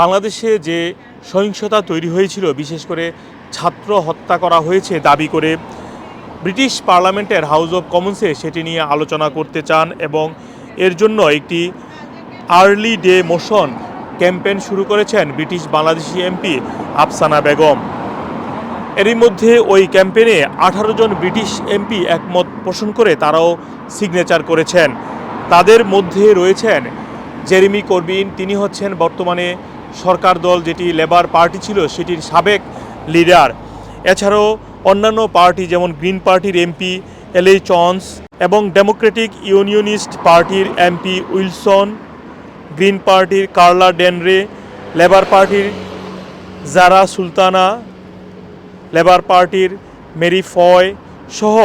বাংলাদেশে যে সহিংসতা তৈরি হয়েছিল, বিশেষ করে ছাত্র হত্যা করা হয়েছে দাবি করে ব্রিটিশ পার্লামেন্টের হাউস অব কমন্সে সেটি নিয়ে আলোচনা করতে চান এবং এর জন্য একটি আর্লি ডে মোশন ক্যাম্পেন শুরু করেছেন ব্রিটিশ বাংলাদেশি এমপি আফসানা বেগম। এরই মধ্যে ওই ক্যাম্পেনে আঠারো জন ব্রিটিশ এমপি একমত পোষণ করে তারাও সিগনেচার করেছেন। তাদের মধ্যে রয়েছেন জেরিমি করবিন, তিনি হচ্ছেন বর্তমানে সরকার দল যেটি লেবার পার্টি ছিল সেটির সাবেক লিডার। এছাড়াও অন্যান্য পার্টি যেমন গ্রিন পার্টির এমপি এলএ চন্স এবং ডেমোক্রেটিক ইউনিয়নিস্ট পার্টির এমপি উইলসন, গ্রিন পার্টির কার্লা ডেনরে, লেবার পার্টির জারা সুলতানা, লেবার পার্টির মেরি ফয় সহ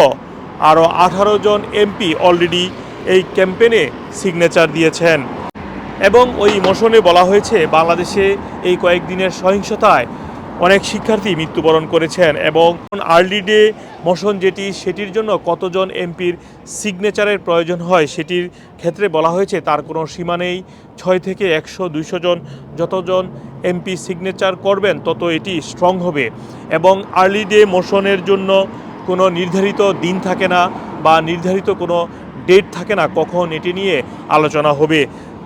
আরও আঠারো জন এমপি অলরেডি এই ক্যাম্পেনে সিগনেচার দিয়েছেন। এবং ওই মোশনে বলা হয়েছে, বাংলাদেশে এই কয়েকদিনের সহিংসতায় অনেক শিক্ষার্থী মৃত্যুবরণ করেছেন এবং আর্লি ডে মোশন যেটি, সেটির জন্য কতজন এমপির সিগনেচারের প্রয়োজন হয় সেটির ক্ষেত্রে বলা হয়েছে, তার কোনো সীমা নেই। ছয় থেকে একশো, দুইশো জন যতজন এমপি সিগনেচার করবেন, তত এটি স্ট্রং হবে। এবং আর্লি ডে মোশনের জন্য কোনো নির্ধারিত দিন থাকে না বা নির্ধারিত কোনো ডেট থাকে না, কখন এটি নিয়ে আলোচনা হবে।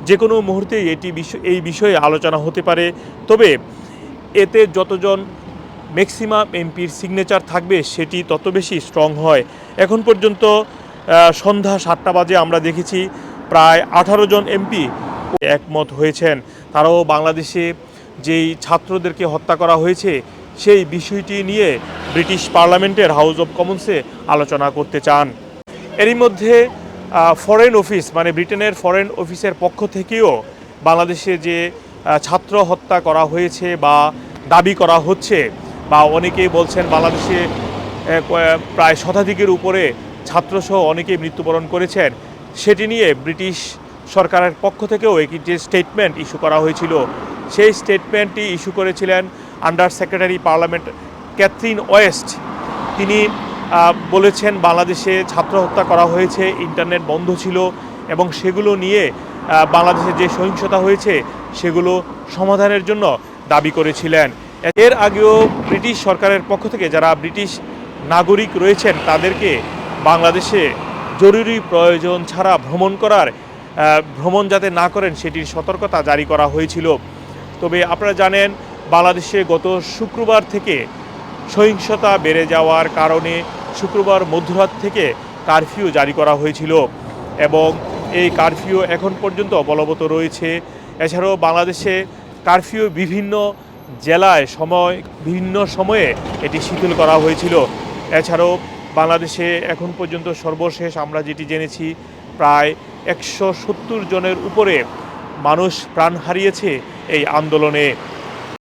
যে কোনো মুহূর্তে এটি এই বিষয়ে আলোচনা হতে পারে। তবে এতে যতজন ম্যাক্সিমাম এমপির সিগনেচার থাকবে, সেটি তত বেশি স্ট্রং হয়। এখন পর্যন্ত সন্ধ্যা সাতটা বাজে আমরা দেখেছি, প্রায় আঠারো জন এমপি একমত হয়েছেন। তারাও বাংলাদেশে যেই ছাত্রদেরকে হত্যা করা হয়েছে, সেই বিষয়টি নিয়ে ব্রিটিশ পার্লামেন্টের হাউস অব কমন্সে আলোচনা করতে চান। এরই মধ্যে ফরেন অফিস মানে ব্রিটেনের ফরেন অফিসের পক্ষ থেকেও বাংলাদেশে যে ছাত্র হত্যা করা হয়েছে বা দাবি করা হচ্ছে বা অনেকেই বলছেন বাংলাদেশে প্রায় শতাধিকের উপরে ছাত্রসহ অনেকেই মৃত্যুবরণ করেছেন। সেটি নিয়ে ব্রিটিশ সরকারের পক্ষ থেকেও একটি যে স্টেটমেন্ট ইস্যু করা হয়েছিল, সেই স্টেটমেন্টটি ইস্যু করেছিলেন under secretary parliament Catherine West তিনি বলেছেন বাংলাদেশে ছাত্র হত্যা করা হয়েছে, ইন্টারনেট বন্ধ ছিল এবং সেগুলো নিয়ে বাংলাদেশে যে সহিংসতা হয়েছে সেগুলো সমাধানের জন্য দাবি করেছিলেন। এর আগেও ব্রিটিশ সরকারের পক্ষ থেকে যারা ব্রিটিশ নাগরিক রয়েছেন, তাদেরকে বাংলাদেশে জরুরি প্রয়োজন ছাড়া ভ্রমণ করার ভ্রমণ যাতে না করেন সেটির সতর্কতা জারি করা হয়েছিল। তবে আপনারা জানেন, বাংলাদেশে গত শুক্রবার থেকে সহিংসতা বেড়ে যাওয়ার কারণে শুক্রবার মধ্যরাত থেকে কারফিউ জারি করা হয়েছিল এবং এই কারফিউ এখন পর্যন্ত বলবৎ রয়েছে। এছাড়াও বাংলাদেশে কারফিউ বিভিন্ন জেলায় সময় বিভিন্ন সময়ে এটি শিথিল করা হয়েছিল। এছাড়াও বাংলাদেশে এখন পর্যন্ত সর্বশেষ আমরা যেটি জেনেছি, প্রায় একশো সত্তর জনের উপরে মানুষ প্রাণ হারিয়েছে এই আন্দোলনে।